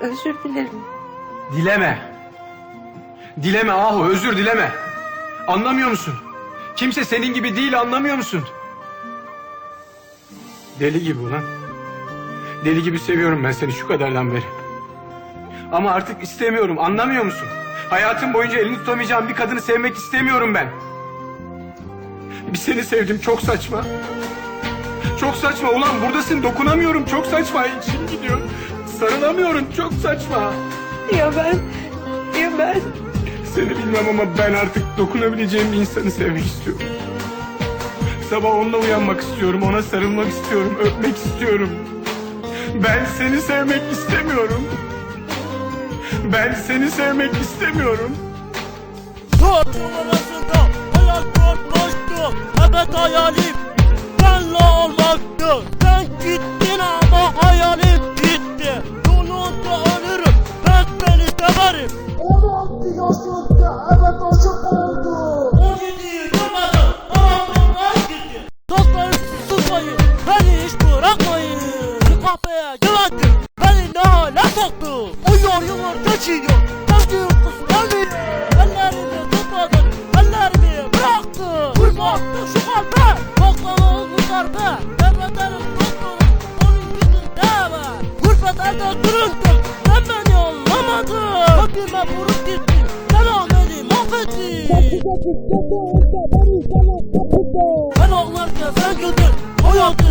Özür dilerim. Dileme. Dileme Ahu özür dileme. Anlamıyor musun? Kimse senin gibi değil anlamıyor musun? Deli gibi ulan. Deli gibi seviyorum ben seni şu kadardan beri. Ama artık istemiyorum anlamıyor musun? Hayatım boyunca elini tutamayacağım bir kadını sevmek istemiyorum ben. Bir seni sevdim çok saçma. Çok saçma ulan buradasın dokunamıyorum çok saçma içim gidiyor. Sarılamıyorum çok saçma. Ya ben, ya ben. Seni bilmem ama ben artık dokunabileceğim bir insanı sevmek istiyorum. Sabah onunla uyanmak istiyorum, ona sarılmak istiyorum, öpmek istiyorum. Ben seni sevmek istemiyorum. Ben seni sevmek istemiyorum. Toplum arasında hayal kurmuştum Evet hayalim benle olmaktı Sen gittin ama hayalim 16 yaşında evet aşık oldu. 17'yi görmedim ama bunlar gitti Dostlarım susmayın beni hiç bırakmayın Şu kahveye güvendim beni ne hale soktu Uyuyor yıllar geçiyor Sevgi uykusu gelmiyor Ellerimi tutmadın ellerimi bıraktı Vurmaktı şu kalbe Baklava bu darbe Devletlerim tutmadım onun yüzünde var Gurbet elde beni yüzüme vurup gittin Sen Ahmet'i mahvettin Ben ağlarken sen güldün Hayatı